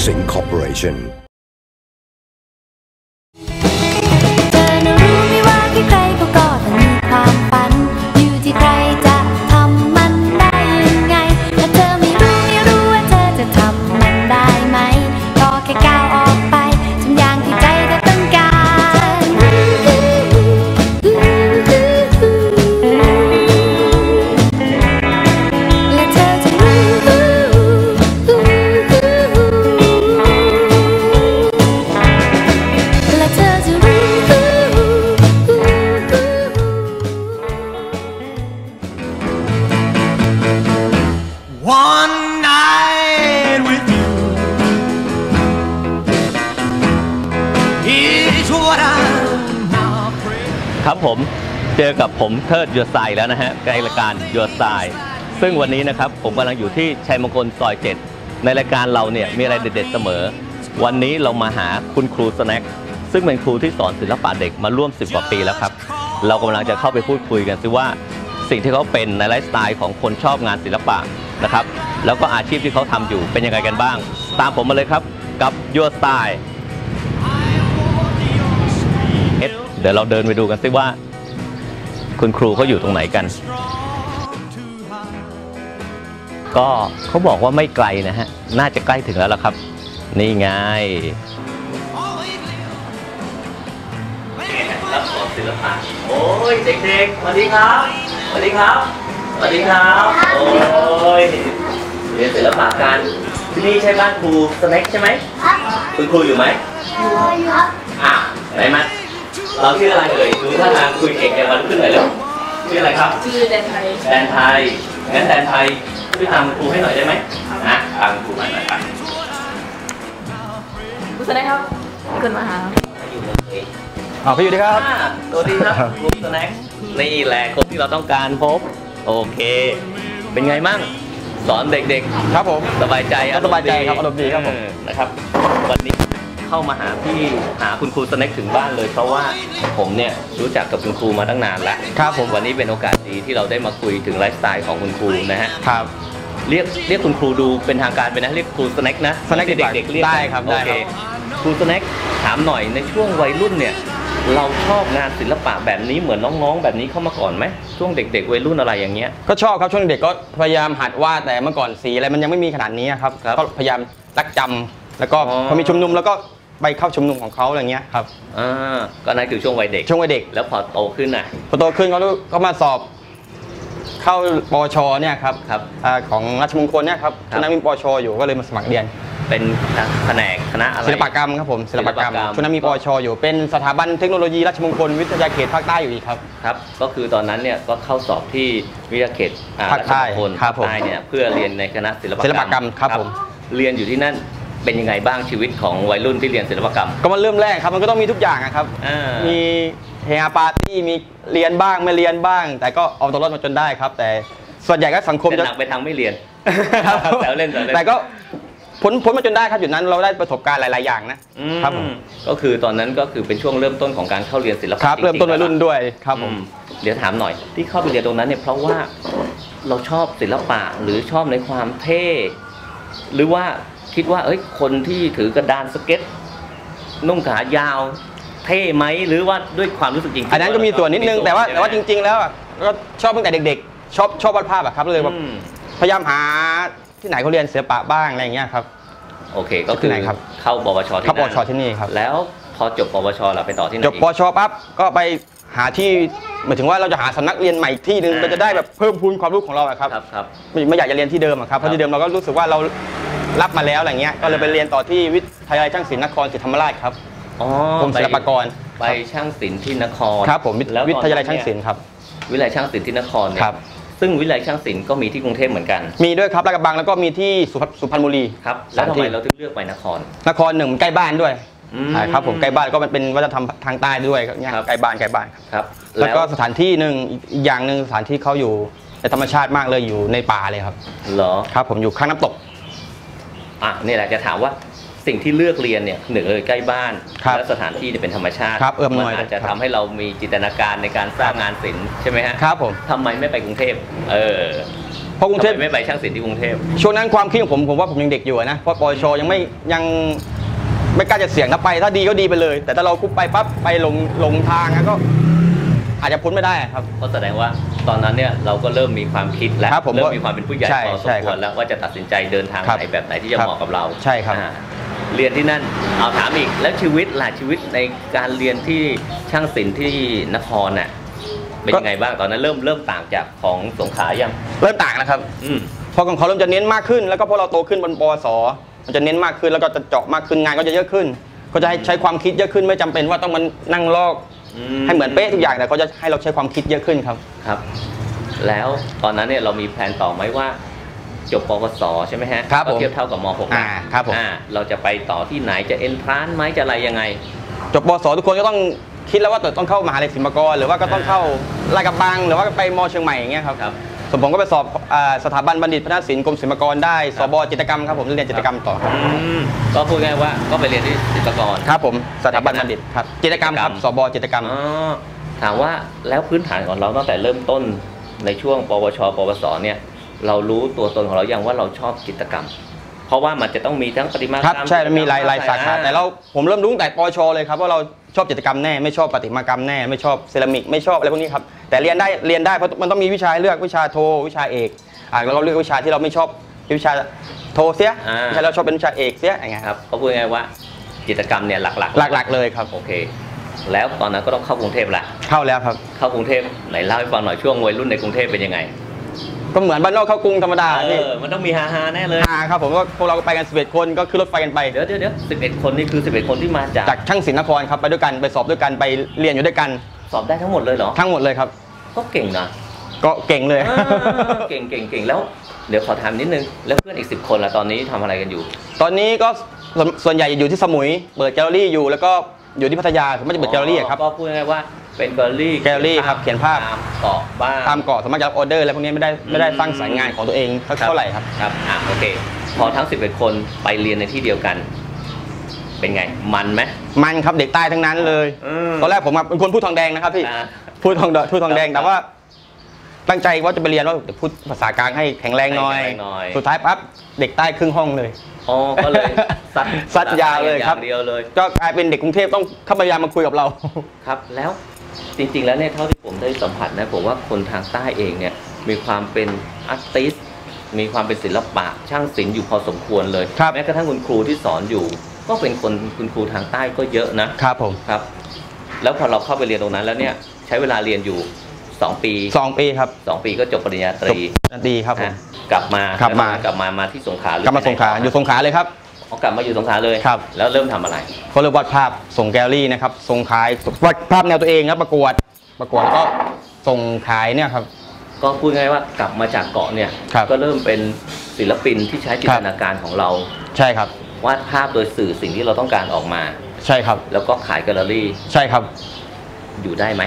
Housing Corporation. ผม เจอกับผมเทิดย r ไซแล้วนะฮะในรายการย r ไซซึ่งวันนี้นะครับผมกำลังอยู่ที่ชัยมงคลซอย7ในรายการเราเนี่ยมีอะไรเด็ดๆเสมอ วันนี้เรามาหาคุณครูสแน็คซึ่งเป็นครูที่สอนศิลปะเด็กมาร่วม 10 กว่าปีแล้วครับ เรากำลังจะเข้าไปพูดคุยกันซิว่าสิ่งที่เขาเป็นในไลฟ์สไตล์ของคนชอบงานศิลปะนะครับ แล้วก็อาชีพที่เขาทำอยู่เป็นยังไงกันบ้าง ตามผมมาเลยครับกับ Your Style เอ็ดเดี๋ยวเราเดินไปดูกันซิว่า คุณครูเขาอยู่ตรงไหนกัน ก็เขาบอกว่าไม่ไกลนะฮะ น่าจะใกล้ถึงแล้วล่ะครับ นี่ไงรับสอนศิลปะโอ้ยเด็กๆสวัสดีครับสวัสดีครับสวัสดีครับ โอ้ยเรียนศิลปะกันที่นี่ใช่บ้านครูสแน็คใช่ไหมคุณครูอยู่ไหมอะไหนมา เราชื่ออะไรเอ่ยดูท่าทางคุยเก่งกันวันขึ้นหน่อยเร็วชื่ออะไรครับชื่อแดนไทยแดนไทยงั้นแดนไทยช่วยตามครูให้หน่อยได้ไหมนะตามครูมาหน่อยครับคุณสแน็คครับเกิดมาหาอยู่เลยอ๋อพี่อยู่ดีครับอ่าสวัสดีครับครูสแน็คนี่แหละคนที่เราต้องการพบ โอเค เป็นไงมั่งสอนเด็กครับผมๆสบายใจก็สบายใจครับอารมณ์ดีครับผมเออนะครับ วันนี้ เข้ามาหาพี่หาคุณครูสแน็คถึงบ้านเลย เพราะว่าผมเนี่ยรู้จักกับคุณครูมาตั้งนานแล้วครับผมวันนี้เป็นโอกาสดีที่เราได้มาคุยถึงไลฟ์สไตล์ของคุณครูนะฮะครับเรียกเรียกคุณครูดูเป็นทางการไปนะเรียกครูสแน็คนะสแน็คดีกว่าเด็กๆเรียกได้ครับโอได้เคครับครูสแน็คถามหน่อยในช่วงวัยรุ่นเนี่ยเราชอบงานศิลปะแบบนี้เหมือนน้องๆ แบบนี้เข้ามาก่อนไหมช่วงเด็กๆวัยรุ่นอะไรอย่างเงี้ยก็ชอบครับช่วงเด็กก็พยายามหัดวาดแต่เมื่อก่อนสีอะไรมันยังไม่มีขนาดนี้ครับครับก็พยายามรักจำแล้วก็อ๋อพอมีชุมนุมแล้วก็ ไปเข้าชุมนุมของเขาอะไรเงี้ยครับอ่าก็นั่นคือช่วงวัยเด็กช่วงวัยเด็กแล้วพอโตขึ้นน่ะพอโตขึ้นเขาก็มาสอบ เข้าปวชเนี่ยครับครับอ่าของราชมงคลเนี่ยครับครับช่วงนั้นมีปวชอยู่ก็เลยมาสมัครเรียน เป็นแผนกคณะอะไรศิลปกรรมครับผมศิลปกรรมศิลปกรรมช่วงนั้นมีปวชอยู่เป็นสถาบันเทคโนโลยีราชมงคลวิทยาเขตภาคใต้อยู่อีกครับครับ ก็คือตอนนั้นเนี่ยก็เข้าสอบที่วิทยาเขตอ่ภาคใต้ราชมงคลครับผมภาคใต้เนี่ยเพื่อเรียนในคณะศิลปกรรมศิลปกรรมครับผมเรียนอยู่ที่นั่น เป็นยังไงบ้างชีวิตของวัยรุ่นที่เรียนศิลปกรรม ก็มันเริ่มแรกครับมันก็ต้องมีทุกอย่างอะครับ อ่ามีเฮฮาปาร์ตี้มีเรียนบ้างไม่เรียนบ้าง แต่ก็เอาตัวรอดมาจนได้ครับ แต่ส่วนใหญ่ก็สังคมแต่จะ หนักไปทางไม่เรียน ครับแซวเล่นแซวเล่น แต่ก็พ้นพ้นมาจนได้ครับอยู่นั้นเราได้ประสบการณ์หลาย ๆ อย่างนะอืมครับผมก็คือตอนนั้นก็คือเป็นช่วงเริ่มต้นของการเข้าเรียนศิลปะครับ จงๆเริ่มต้นวัยรุ่นด้วยครับผอืมมเดี๋ยวถามหน่อย ที่เข้าไปเรียนตรงนั้นเนี่ยเพราะว่าเราชอบศิลปะหรือชอบในความเท่หรือว่า คิดว่าเอ้ยคนที่ถือกระดานสเก็ต นุ่งขายาว เท่ไหมหรือว่าด้วยความรู้สึกจริงๆอันนั้นก็มีส่วนนิดนึงแต่ว่าใช่ไหมแต่ว่าจริง ๆ แล้วอะก็ชอบตั้งแต่เด็ก ๆ ชอบชอบวาดภาพอะครับเลยแบบอืมพยายามหาที่ไหนเขาเรียนศิลปะบ้างอะไรอย่างเงี้ยครับ โอเคก็คืที่อไหนครับ เข้าปวชที่เข้าปวนั่นชที่นี่ครับ แล้วพอจบปวชเราไปต่อที่ไหนจบอีกปวชปั๊บก็ไปหาที่หมายถึงว่าเราจะหาสำนักเรียนใหม่อีกที่หนึ่งอ่ามันจะได้แบบเพิ่มพูนความรู้ของเราอะครับครับครับ ไม่ไม่อยากจะเรียนที่เดิมอะครับเพครัราะบที่เดิมเราก็รู้สึกว่าเรา รับมาแล้วอะไรเงี้ยก็เลยไปเรียนต่อที่วิทยาลัยช่างศิลป์นครศรีธรรมราชครับอ๋อกรมศิลปากรไปช่างศิลป์ที่นครครับผมวิแล้ววิตอนทนั้นยาลัยช่างศิลเนี่ป์ครับ วิทยาลัยช่างศิลป์ที่นครเนี่ยครับซึ่งวิทยาลัยช่างศิลป์ก็มีที่กรุงเทพเหมือนกัน มีด้วยครับลาดกระบังแล้วก็มีที่สุพรรณสุพรรณบุรีครับแล้วสามทำที่ไมเราถึงเลือกไปนคร นครหนึ่งใกล้บ้านด้วยอืมใช่ครับผมใกล้บ้านก็มันเป็นวัฒนธรรมทางใต้ด้วยก็เนี่ยครับใกล้บ้านใกล้บ้านครับครับแล้วก็สถานที่หนึ่งอีกอย่างหนึ่งสถานที่เขาอยู่ในธรรมชาติมากเลยอยู่ในป่าเลยครับเหรอครับผมอยู่ข้างน้ำตก อะนี่แหละจะถามว่าสิ่งที่เลือกเรียนเนี่ยหนึ่งเลยใกล้บ้านครับและสถานที่เนี่ยเป็นธรรมชาติครับเอื้อมหน่วยมันอาจจะครับทำให้เรามีจินตนาการในการสร้างงานศิลป์ใช่ไหมฮะครับผมทำไมไม่ไปกรุงเทพเออเพราะกรุงเทพ ทำไมไม่ไปช่างศิลป์ที่กรุงเทพ ช่วงนั้นความคิดของผมผมว่าผมยังเด็กอยู่อะนะเพราะปวชยังไม่ยังไม่กล้าจะเสี่ยงนะไป ถ้าดีก็ดีไปเลย แต่ถ้าเราคุบไปปั๊บไปหลงหลงทางอะก็ อาจจะพ้นไม่ได้อะครับ ก็แสดงว่าตอนนั้นเนี่ยเราก็เริ่มมีความคิดแล้วครับผมเริ่มมีความเป็นผู้ใหญ่ใช่พอสใช่มคครับวรแล้วว่าจะตัดสินใจเดินทางครับไหนแบบไหนที่จะครับเหมาะกับเราใช่ครับ อ่าเรียนที่นั่นเอาถามอีกแล้วชีวิตล่ะชีวิตในการเรียนที่ช่างศิลป์ที่นครน่ะเป็นยังไงบ้างตอนนั้นเริ่มเริ่มต่างจากของสงขลายังเริ่มต่างนะครับ อืม พอของเขาเริ่มจะเน้นมากขึ้น แล้วก็พอเราโตขึ้นบนปวสมันจะเน้นมากขึ้นแล้วก็จะเจาะมากขึ้นงานก็จะเยอะขึ้น ก็จะให้ใช้ความคิดเยอะขึ้นไม่จำเป็นว่าต้องมันนั่งลอกอื ให้เหมือนเป๊ะทุกอย่างแต่เขาจะให้เราใช้ความคิดเยอะขึ้นครับครับ แล้วตอนนั้นเนี่ยเรามีแผนต่อไหมว่า จบปวสใช่ไหมฮะครับก็ผมเทียบเท่ากับม .6 อ่าครับผมอ่าเราจะไปต่อที่ไหนจะเอ็นทรานไหมจะอะไรยังไง จบปวสทุกคนก็ต้องคิดแล้วว่าต้องเข้ามหาลัยศิลปากรหรือว่าก็ต้องเข้าลาดกระบังหรือว่าไปมเชียงใหม่อย่างเงี้ยครับครับ ส่วนผมก็ไปสอบอ่าสถาบันบัณฑิตพัฒนศิลป์กรมศิลปากรได้ สบจิตรกรรมครับผมเรียนจิตรกรรมต่อครับอืมก็พูดง่ายๆว่าก็ไปเรียนที่ศิลปากร ครับผมสถาบันบัณฑิตครับจิตรกรรมครับสบจิตรกรรม อ๋อถามว่าแล้วพื้นฐานของเราตั้งแต่เริ่มต้นในช่วง ปวช ปวส เนี่ย เรารู้ตัวตนของเราอย่างว่าเราชอบจิตรกรรม เพราะว่ามันจะต้องมีทั้งประติมากรครรับมใช่มันมีหลายหลายสาขาอ่แต่เราผมเริ่มรู้ตั้งแต่ปวชเลยครับว่าเรา ชอบจิตรกรรมแน่ไม่ชอบประติมากรรมแน่ไม่ชอบเซรามิกไม่ชอบอะไรพวกนี้ครับแต่เรียนได้เรียนได้เพราะมันต้องมีวิชาให้เลือกวิชาโทวิชาเอกอ่าแล้วเราเลือกวิชาที่เราไม่ชอบเป็นวิชาโทเสียอ่า วิชาเราชอบเป็นวิชาเอกเสียอย่างเงี้ยคครัรับบก็พูดง่ายๆว่าจิตรกรรมเนี่ยหลักๆหลักๆเลยครับโอเค แล้วตอนนั้นก็ต้องเข้ากรุงเทพแหละเข้าแล้วครับ เข้ากรุงเทพไหนเล่าให้ฟังหน่อยช่วงวัยรุ่นในกรุงเทพเป็นยังไง ก็เหมือนบ้านนอกเข้ากรุงธรรมดาเอพี่อมันต้องมีฮาฮาๆแน่เลยอ่าครับผมก็พวกเราก็ไปกัน11คนก็ขึ้นรถไฟกันไปเดี๋ยวเดี๋ยวเดี๋ยวสิบเอ็ดคนนี่คือสิบเอ็ดคนที่มาจากจากช่างศิลป์นครครับไปด้วยกันไปสอบด้วยกันไปเรียนอยู่ด้วยกันสอบได้ทั้งหมดเลยเหรอทั้งหมดเลยครับ ก็เก่งนะก็เก่งเลยอ่าเก่งเก่งเก่งแล้วเดี๋ยวขอถามนิดนึงแล้วเพื่อนอีกสิบคนละตอนนี้ทำอะไรกันอยู่ ตอนนี้ก็ส่วนส่วนใหญ่อยู่ที่สมุย เปิดแกลเลอรี่อยู่แล้วก็ อยู่ที่พัทยาคือไม่จะเปิดแกลเลอรี่อะครับ ก็พูดง่ายๆว่าเป็นแกลเลอรี่แกลเลอรี่ครับเขียนภาพ ตามเกาะบ้าง ตามเกาะสามารถจะรับออเดอร์อะไรพวกนี้ไม่ได้ไม่ได้สร้างสายงานของตัวเองสักเท่าไหร่ครับ ครับอะโอเค พอทั้ง 11 คนไปเรียนในที่เดียวกัน เป็นไง มันไหม มันครับเด็กใต้ทั้งนั้นเลย อืม ตอนแรกผมอะเป็นคนพูดทองแดงนะครับพี่ อ่า พูดทองแดงพูดทองแดงครับแต่ว่า ตั้งใจว่าจะไปเรียนว่าจะพูดภาษากลางให้แข็งแรงหน่อย ให้แข็งแรงหน่อย สุดท้ายปั๊บเด็กใต้ครึ่งห้องเลย อ๋อก็เลยซัดซัดยาวเลยครับ อางเดียวเลย ก็กลายเป็นเด็กกรุงเทพต้องเข้าพยายามมาคุยกับเรา ครับแล้วจริงๆแล้วเนี่ยเท่าที่ผมได้สัมผัสนะผมว่าคนทางใต้เองเนี่ยมีความเป็นอาร์ติสมีความเป็นศิลปะช่างศิลป์อยู่พอสมควรเลยครับ แม้กระทั่งคุณครูที่สอนอยู่ ก็เป็นคนคุณครูทางใต้ก็เยอะนะครับผม ครับ แล้วพอเราเข้าไปเรียนตรงนั้นแล้วเนี่ยใช้เวลาเรียนอยู่ 2ปีสองปีครับ2ปีก็จบปริญญาตจรีบดีครับผมนะกลับมากลับมากลับมามาที่สงขลาหรืกลับมาสงขลาอยู่สงขลาเลยครับอ๋อกลับมาอยู่สงขลาเลยครับ แล้วเริ่มทำอะไรก็เริ่มวาดภาพส่งแกลเลอรี่นะครับส่งขาย วาดภาพแนวตัวเองครับประกวด ประกวดแล้วก็ส่งขายเนี่ยครับ ก็พูดง่ายๆว่ากลับมาจากเกาะเนี่ยครับก็เริ่มเป็นศิลปินที่ใช้จินครัตบนาการของเรา ใช่ครับ วาดภาพโดยสื่อสิ่งที่เราต้องการออกมา ใช่ครับ แล้วก็ขายแกลเลอรี่ ใช่ครับ อยู่ได้ไหม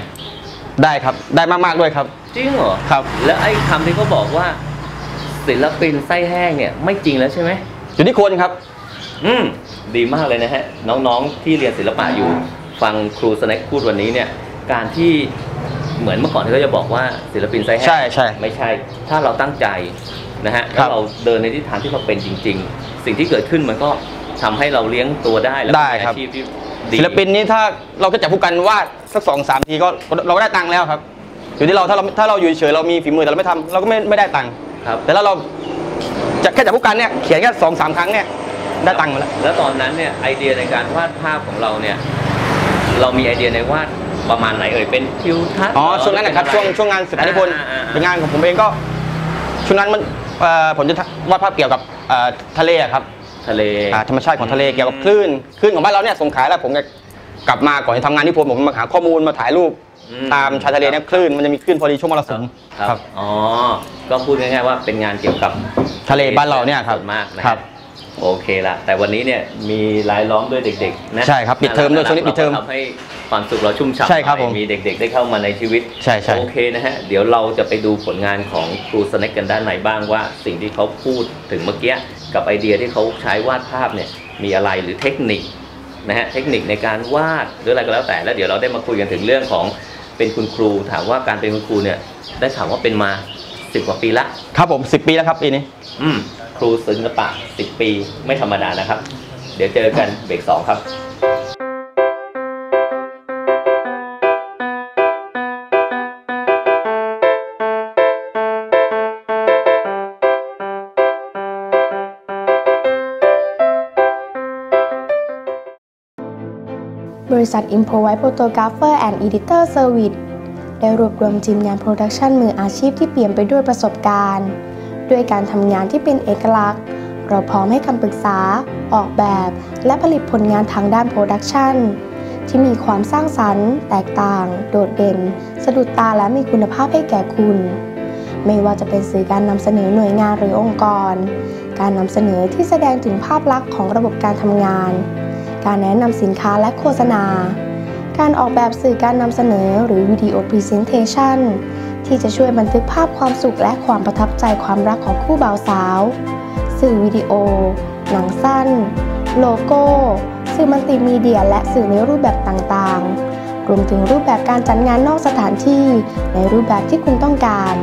ได้ครับได้มากๆด้วยครับ จริงเหรอครับ แล้วไอ้คำที่เขาบอกว่า ศิลปินไส้แห้งเนี่ยไม่จริงแล้วใช่ไหมอยู่ที่คนครับ อืมดีมากเลยนะฮะ น้องๆที่เรียนศิลปะอยู่ ฟังครูสแน็คพูดวันนี้เนี่ย การที่เหมือนเมื่อก่อนที่เขาจะบอกว่าศิลปินไส้แห้งใช่ใช่ไม่ใช่ ถ้าเราตั้งใจนะฮะครัถ้าบ เราเดินในทิศทางที่เราเป็นจริง ๆ สิ่งที่เกิดขึ้นมันก็ทำให้เราเลี้ยงตัวได้แล้วก็ได้มีครับ อาชีพที่ ดี ศิลปินนี้ถ้าเราก็จับผู้กันวาดสักสองสามทีก็เราก็ได้ตังค์แล้วครับ อยู่ที่เราถ้าเราถ้าเราอยู่เฉยๆเรามีฝีมือแต่เราไม่ทำเราก็ไม่ไม่ได้ตังค์ครับ แต่ถ้าเราจะแค่จับผู้กันเนี่ยเขียนแค่สองสามครั้งเนี่ยได้ตังค์มาแล้ว แล้วตอนนั้นเนี่ยไอเดียในการวาดภาพของเราเนี่ย เรามีไอเดียในวาดประมาณไหนเอ่ยเป็นทิวทัศน์อ๋อเหช่วงนั้นนะครับเป็ช่วงอะไรช่วงงานสุดท้ายนิพนธ์อ่าอ่าอ่าเป็นงานของผมเองก็ช่วงนั้นมันเอ่อผมจะวาดภาพเกี่ยวกับเอ่อทะเลอะครับ ทะเลอ่าธรรมชาติของทะเลเกี่ยวกับคลื่นคลื่นของบ้านเราเนี่ยสงขลาแล้วผมจะกลับมาก่อนจะทำงานที่พลผมมาหาข้อมูลมาถ่ายรูปอืตามชายทะเลเนี่ยคลื่นมันจะมีคลื่นพอดีช่วงมรสุมครับ อ๋อ ก็พูดง่ายๆว่าเป็นงานเกี่ยวกับทะเลบ้านเราเนี่ยครับส่วนมากนะครับโอเคละแต่วันนี้เนี่ยมีรายล้อมด้วยเด็กๆนะใช่ครับปิดเทอมด้วยช่วงนี้ปิดเทอมราก็ทำให้ความสุขเราชุ่มฉ่ำใช่ครับหน่อยผมมีเด็กๆ ได้เข้ามาในชีวิตใช่ใช่ โอเคนะฮะ เดี๋ยวเราจะไปดูผลงานของครูสแน็คกันด้านในบ้างว่า สิ่งที่เขาพูดถึงเมื่อกี้ กับไอเดียที่เขาใช้วาดภาพเนี่ยมีอะไรหรือเทคนิคนะฮะเทคนิคในการวาดหรืออะไรก็แล้วแต่แล้วเดี๋ยวเราได้มาคุยกันถึงเรื่องของเป็นคุณครู ถามว่าการเป็นคุณครูเนี่ยได้ถามว่าเป็นมาสิบกว่าปีละครับผม10ปีแล้วครับปีนี้ อืมครูศิลปะสิบปีไม่ธรรมดานะครับ เดี๋ยวเจอกันเบรกสองครับ บริษัท Improvise Photographer and Editor Service ได้รวบรวมทีมงานโปรดักชันมืออาชีพที่เปลี่ยมไปด้วยประสบการณ์ ด้วยการทำงานที่เป็นเอกลักษณ์ เราพร้อมให้คำปรึกษา ออกแบบ และผลิตผลงานทางด้านโปรดักชันที่มีความสร้างสรรค์ แตกต่าง โดดเด่น สะดุดตาและมีคุณภาพให้แก่คุณ ไม่ว่าจะเป็นสื่อการนำเสนอหน่วยงานหรือองค์กร การนำเสนอที่แสดงถึงภาพลักษณ์ของระบบการทำงาน การแนะนำสินค้าและโฆษณา การออกแบบสื่อการนำเสนอหรือวิดีโอพรีเซนเทชันที่จะช่วยบันทึกภาพความสุขและความประทับใจความรักของคู่บ่าวสาว สื่อวิดีโอ หนังสั้น โลโก้ สื่อมัลติมีเดีย และสื่อในรูปแบบต่างๆ รวมถึงรูปแบบการจัดงานนอกสถานที่ในรูปแบบที่คุณต้องการ